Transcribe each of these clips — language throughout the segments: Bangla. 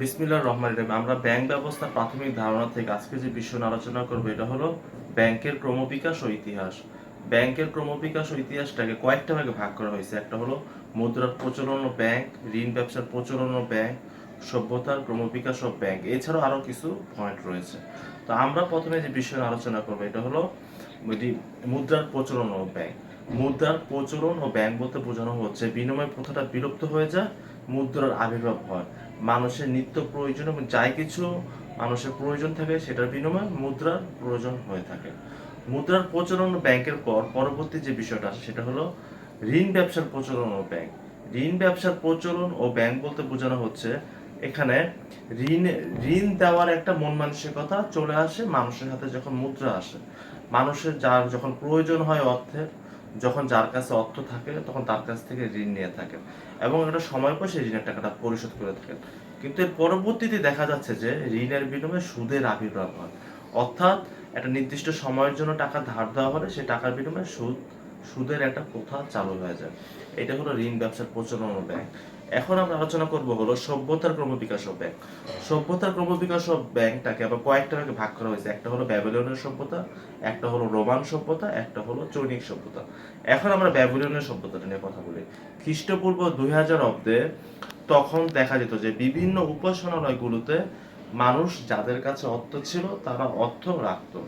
বিসমিল্লাহ রহমান রহিম। আমরা ব্যাংক ব্যবস্থার প্রাথমিক ধারণা থেকে আজকে যে বিষয় আলোচনা করব, এটা হলো ব্যাংকের ক্রমবিকাশ ও ইতিহাস। ব্যাংকের ক্রমবিকাশ ও ইতিহাসটাকে কয়েকটা ভাগে ভাগ করা হয়েছে। একটা হলো মুদ্রার প্রচলন ও ব্যাংক, ঋণ ব্যবসার প্রচলন ও ব্যাংক, সভ্যতার ক্রমবিকাশ ও ব্যাংক। এছাড়াও আরও কিছু পয়েন্ট রয়েছে। তো আমরা প্রথমে যে বিষয় আলোচনা করব, এটা হলো মুদ্রার প্রচলন ও ব্যাংক। মুদ্রার প্রচলন ও ব্যাংক বলতে বোঝানো হচ্ছে। বিনিময় প্রথাটা বিলুপ্ত হয়ে যায়, মুদ্রার আবির্ভাব হয়। মানুষের নিত্য প্রয়োজন এবং যাই কিছু মানুষের প্রয়োজন থাকে, সেটার বিনিময়ে মুদ্রার প্রয়োজন হয়ে থাকে। মুদ্রার প্রচলন ব্যাংকের পর পরবর্তী যে বিষয়টা সেটা হলো ঋণ ব্যবসার প্রচলন ও ব্যাংক। ঋণ ব্যবসার প্রচলন ও ব্যাংক বলতে বোঝানো হচ্ছে, এখানে ঋণ ঋণ দেওয়ার একটা মন মানসিকতা চলে আসে মানুষের হাতে যখন মুদ্রা আসে। মানুষের যার যখন প্রয়োজন হয় অর্থের যখন যার কাছে অর্থ থাকে, তখন তার কাছ থেকে ঋণ নিয়ে থাকেন এবং একটা সময় পর সেই ঋণের টাকাটা পরিশোধ করে থাকেন। কিন্তু এর পরবর্তীতে দেখা যাচ্ছে যে ঋণের বিনিময়ে সুদের আবির্ভাব হয়। অর্থাৎ একটা নির্দিষ্ট সময়ের জন্য টাকা ধার দেওয়া হলে সেই টাকার বিনিময়ে সুদ, সুদের একটা প্রথা চালু হয়ে যায়। এটা হলো ঋণ ব্যবসার প্রচলন ব্যাংক এখন আমরা আলোচনা করব হলো সভ্যতার ক্রমবিকাশ ও ব্যাংক সভ্যতার ক্রমবিকাশ ও ব্যাংকটাকে আবার কয়েকটা ভাগে ভাগ করা হয়েছে। একটা হলো ব্যাবিলনের সভ্যতা, একটা হলো রোমান সভ্যতা, একটা হলো চৈনিক সভ্যতা। এখন আমরা ব্যাবিলনের সভ্যতাটা নিয়ে কথা বলি। খ্রিস্টপূর্ব দুই হাজার অব্দে তখন দেখা যেত যে বিভিন্ন উপাসনালয়গুলোতে মানুষ যাদের কাছে অর্থ ছিল, তারা অর্থ রাখতো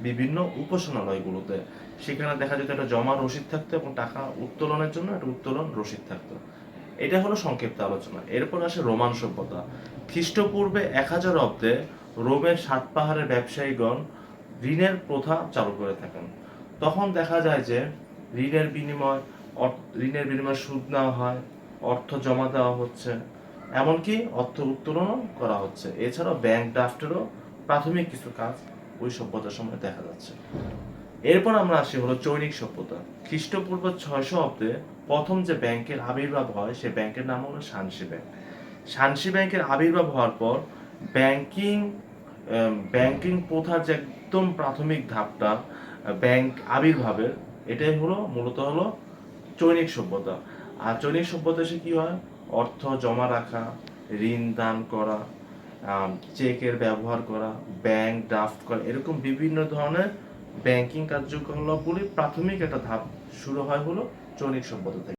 বিভিন্ন উপাসনালয়গুলোতে। সেখানে দেখা যেত একটা জমা রসিদ থাকতো এবং টাকা উত্তোলনের জন্য একটা উত্তোলন রসিদ থাকতো। এটা হলো সংক্ষিপ্ত আলোচনা। এরপর আসে রোমান সভ্যতা। খ্রিস্টপূর্বে এক হাজার অব্দে রোমের সাত পাহাড়ের ব্যবসায়ীগণ ঋণের প্রথা চালু করে থাকেন। তখন দেখা যায় যে ঋণের বিনিময় ঋণের বিনিময়ে সুদ নেওয়া হয়, অর্থ জমা দেওয়া হচ্ছে, এমনকি অর্থ উত্তোলনও করা হচ্ছে। এছাড়াও ব্যাংক ড্রাফটেরও প্রাথমিক কিছু কাজ ওই সভ্যতার সময় দেখা যাচ্ছে। এরপর আমরা আসি হলো চৈনিক সভ্যতা। খ্রিস্টপূর্ব ছয়শো অব্দে প্রথম যে ব্যাংকের আবির্ভাব হয় সে ব্যাংকের নাম হলো শানসি ব্যাংক। শানসি ব্যাংকের আবির্ভাব হওয়ার পর ব্যাংকিং ব্যাংকিং প্রথার যে একদম প্রাথমিক ধাপটা, ব্যাংক আবির্ভাবের, এটাই হলো মূলত হলো চৈনিক সভ্যতা। আর চৈনিক সভ্যতা এসে কি হয়? অর্থ জমা রাখা, ঋণ দান করা চেকের ব্যবহার করা, ব্যাংক ড্রাফট করা, এরকম বিভিন্ন ধরনের ব্যাংকিং কার্যকলাপগুলির প্রাথমিক একটা ধাপ। শুরু হয় হলো চৈনিক সম্পদ থেকে।